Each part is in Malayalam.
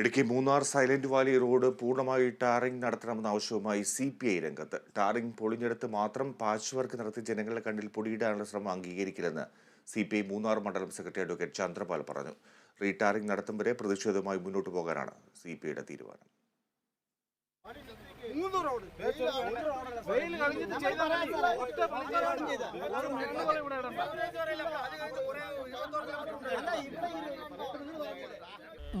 Idukki Munnar silent valley road പൂർണമായി ടാറിംഗ് നടത്തണമെന്ന ആവശ്യവുമായി സി പി ഐ രംഗത്ത്. ടാറിംഗ് പൊളിഞ്ഞെടുത്ത് മാത്രം പാച്ച് വർക്ക് നടത്തി ജനങ്ങളുടെ കണ്ണിൽ പൊടിയിടാനുള്ള ശ്രമം അംഗീകരിക്കില്ലെന്ന് സി പി ഐ മൂന്നാർ മണ്ഡലം സെക്രട്ടറി അഡ്വക്കേറ്റ് ചന്ദ്രപാൽ പറഞ്ഞു. റീടാറിംഗ് നടത്തും വരെ പ്രതിഷേധവുമായി മുന്നോട്ട് പോകാനാണ് സി പി ഐയുടെ തീരുമാനം. മൂന്ന് റോഡ് വെയിൽ കളഞ്ഞിട്ട്. ഒറ്റ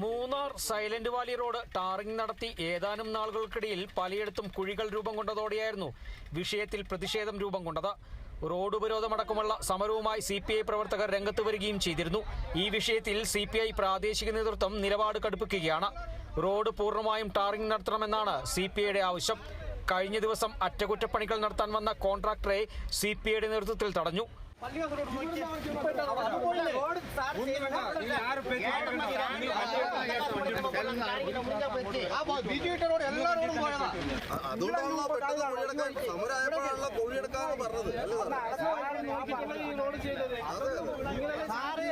Munnar silent valley road tarring നടത്തി ഏതാനും നാളുകൾക്കിടയിൽ പലയിടത്തും കുഴികൾ രൂപം കൊണ്ടതോടെയായിരുന്നു വിഷയത്തിൽ പ്രതിഷേധം രൂപം കൊണ്ടത്. റോഡ് ഉപരോധമടക്കമുള്ള സമരവുമായി സി പി ഐ പ്രവർത്തകർ രംഗത്ത് വരികയും ചെയ്തിരുന്നു. ഈ വിഷയത്തിൽ സി പി ഐ പ്രാദേശിക നേതൃത്വം നിലപാട് കടുപ്പിക്കുകയാണ്. റോഡ് പൂർണമായും ടാറിംഗ് നടത്തണമെന്നാണ് സി പി ഐയുടെ ആവശ്യം. കഴിഞ്ഞ ദിവസം അറ്റകുറ്റപ്പണികൾ നടത്താൻ വന്ന കോൺട്രാക്ടറെ സി പി ഐയുടെ നേതൃത്വത്തിൽ തടഞ്ഞു. അതുകൊണ്ടാണല്ലോ പെട്ടെന്ന് കുഴിയെടുക്കാൻ സമരമായപ്പോഴാണല്ലോ കുഴിയെടുക്കാന്ന് പറഞ്ഞത് അല്ലേ സാറേ?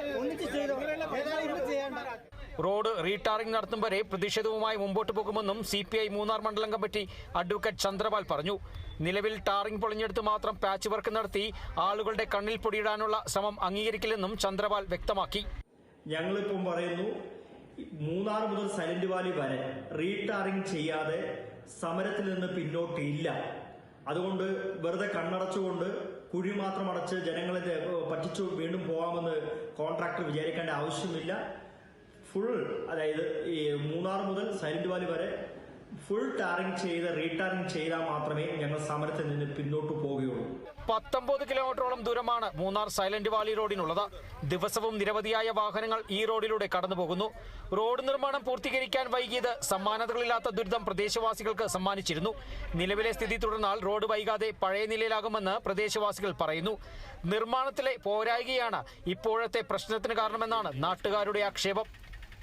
റോഡ് റീടാറിംഗ് നടത്തും വരെ പ്രതിഷേധവുമായി മുമ്പോട്ട് പോകുമെന്നും സി പി ഐ മൂന്നാർ മണ്ഡലം കമ്മിറ്റി അഡ്വക്കേറ്റ് ചന്ദ്രപാൽ പറഞ്ഞു. നിലവിൽ ടാറിംഗ് പൊളിഞ്ഞെടുത്ത് മാത്രം പാച്ച് വർക്ക് നടത്തി ആളുകളുടെ കണ്ണിൽ പൊടിയിടാനുള്ള ശ്രമം അംഗീകരിക്കില്ലെന്നും ചന്ദ്രപാൽ വ്യക്തമാക്കി. ഞങ്ങളിപ്പം പറയുന്നു മൂന്നാർ മുതൽ സൈലന്റ് വാലി വരെ റീടാറിംഗ് ചെയ്യാതെ സമരത്തിൽ നിന്ന് പിന്നോട്ടില്ല. അതുകൊണ്ട് വെറുതെ കണ്ണടച്ചുകൊണ്ട് കുഴി മാത്രം അടച്ച് ജനങ്ങളെ പറ്റിച്ചു വീണ്ടും പോകാമെന്ന് കോൺട്രാക്ടർ വിചാരിക്കേണ്ട ആവശ്യമില്ല. ഫുൾ അതായത് ഈ മൂന്നാർ മുതൽ സൈലന്റ് വാലി വരെ ഫുൾ ടാറിംഗ് ചെയ്ത് റീടാറിംഗ് ചെയ്താൽ മാത്രമേ ഞങ്ങൾ സമരത്തിൽ നിന്ന് പിന്നോട്ട് പോവുകയുള്ളൂ. പത്തൊമ്പത് കിലോമീറ്ററോളം ദൂരമാണ് മൂന്നാർ സൈലന്റ് വാലി റോഡിനുള്ളത്. ദിവസവും നിരവധിയായ വാഹനങ്ങൾ ഈ റോഡിലൂടെ കടന്നുപോകുന്നു. റോഡ് നിർമ്മാണം പൂർത്തീകരിക്കാൻ വൈകിയത് സമ്മാനതകളില്ലാത്ത ദുരിതം പ്രദേശവാസികൾക്ക് സമ്മാനിച്ചിരുന്നു. നിലവിലെ സ്ഥിതി തുടർന്നാൽ റോഡ് വൈകാതെ പഴയ നിലയിലാകുമെന്ന് പ്രദേശവാസികൾ പറയുന്നു. നിർമ്മാണത്തിലെ പോരായികയാണ് ഇപ്പോഴത്തെ പ്രശ്നത്തിന് കാരണമെന്നാണ് നാട്ടുകാരുടെ ആക്ഷേപം.